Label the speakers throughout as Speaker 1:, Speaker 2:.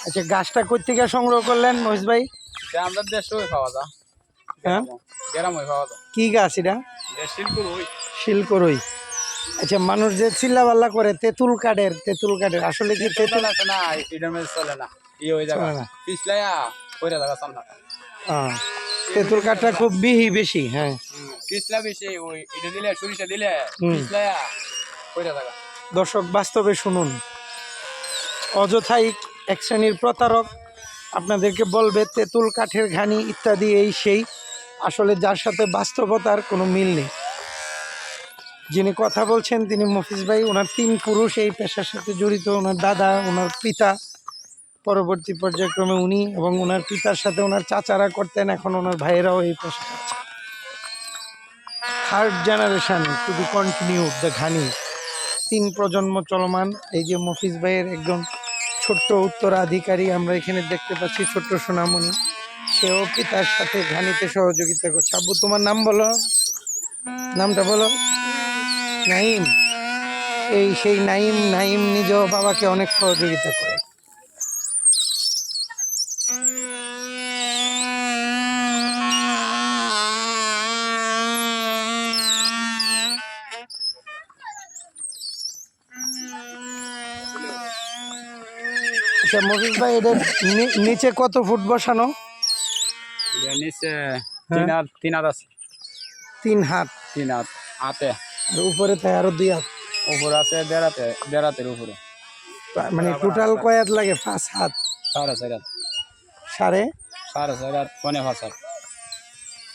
Speaker 1: আচ্ছা গাছটা কই থেকে সংগ্রহ করলেন মহিষ ভাই?
Speaker 2: এটা আমরা দেশে ওই পাওয়া যায়
Speaker 1: হ্যাঁ?
Speaker 2: গ্রাম ওই পাওয়া যায়
Speaker 1: কি গাছ এটা?
Speaker 2: শিল্পুর ওই
Speaker 1: আচ্ছা মানুষ যে চিল্লা চিল্লাবাল্লা করে তেঁতুল কাঠের তেঁতুল কাঠের আসলে কি তেঁতুল
Speaker 2: আছে না মধ্যে চলে না ই। পিছলাইয়া সামনা
Speaker 1: হ্যাঁ, তেঁতুল কাঠটা খুব বিহি বেশি হ্যাঁ।
Speaker 2: পিছলা বেশি ওই এটা দিলে সরিষা দিলে। পিছলাইয়া
Speaker 1: দর্শক বাস্তবে শুনুন। অযথাই এক শ্রেণির প্রতারক, আপনাদেরকে বলবে তেঁতুল, কাঠের ঘানি ইত্যাদি, এই সেই। আসলে যার সাথে বাস্তবতার কোনো মিল নেই। যিনি কথা বলছেন, তিনি মফিজ ভাই, ওনার তিন পুরুষ এই পেশার সাথে জড়িত। ওনার দাদা, ওনার পিতা, পরবর্তী পর্যায়ক্রমে উনি এবং ওনার পিতার সাথে ওনার চাচারা করতেন, এখন ওনার ভাইয়েরাও এই পেশা করছে third generation to be continue the ঘানি তিন প্রজন্ম চলমান, এই যে মফিজ ভাইয়ের একজন ছোট্ট উত্তরাধিকারী আমরা এখানে দেখতে পাচ্ছি, ছোট্ট সোনামণি। সেও পিতার সাথে ঘানিতে সহযোগিতা করছে। আব্বু, তোমার নাম বলো? নামটা বলো। নাইম। এই সেই নাইম নাইম নিজ বাবাকে অনেক সহযোগিতা করে। আচ্ছা মফিজ ভাই এদের নি- নিচে কত ফুট বসানো?
Speaker 2: নিচে তিন হাত তিন হাত আছে।
Speaker 1: তিন হাত?
Speaker 2: তিন হাত হাতে।
Speaker 1: আর উপরে তাই আরও দুই হাত।
Speaker 2: উপরে আছে দেড়াতে দেড়াতের উপরে।
Speaker 1: মানে টোটাল কয় হাত লাগে? পাঁচ হাত?
Speaker 2: সাড়ে চার হাত।
Speaker 1: সাড়ে?
Speaker 2: সাড়ে চার হাত পনে পাঁচ হাত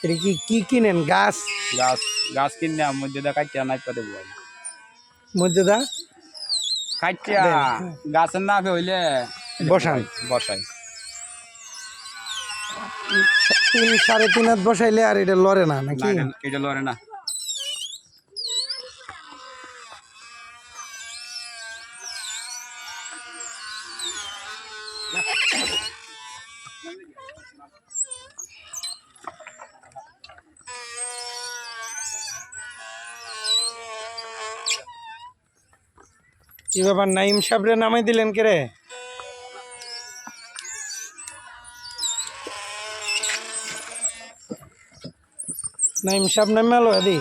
Speaker 1: এটা কি কি কিনেন? গাছ?
Speaker 2: গাছ গাছ কিনে মধ্যে কাটিয়া নাই পাতে বল
Speaker 1: মধ্যে দা
Speaker 2: কাটিয়া গাছের নাফে হইলে
Speaker 1: বসান।
Speaker 2: বসাই।
Speaker 1: তিন সাড়ে তিন হাত বসাইলে আর এটা লড়ে না নাকি?
Speaker 2: এটা- লড়ে না।
Speaker 1: কি ব্যাপার নাইম সাহেবরে নামাই দিলেন কে রে? নাইম সাহেব নামে আলো আদি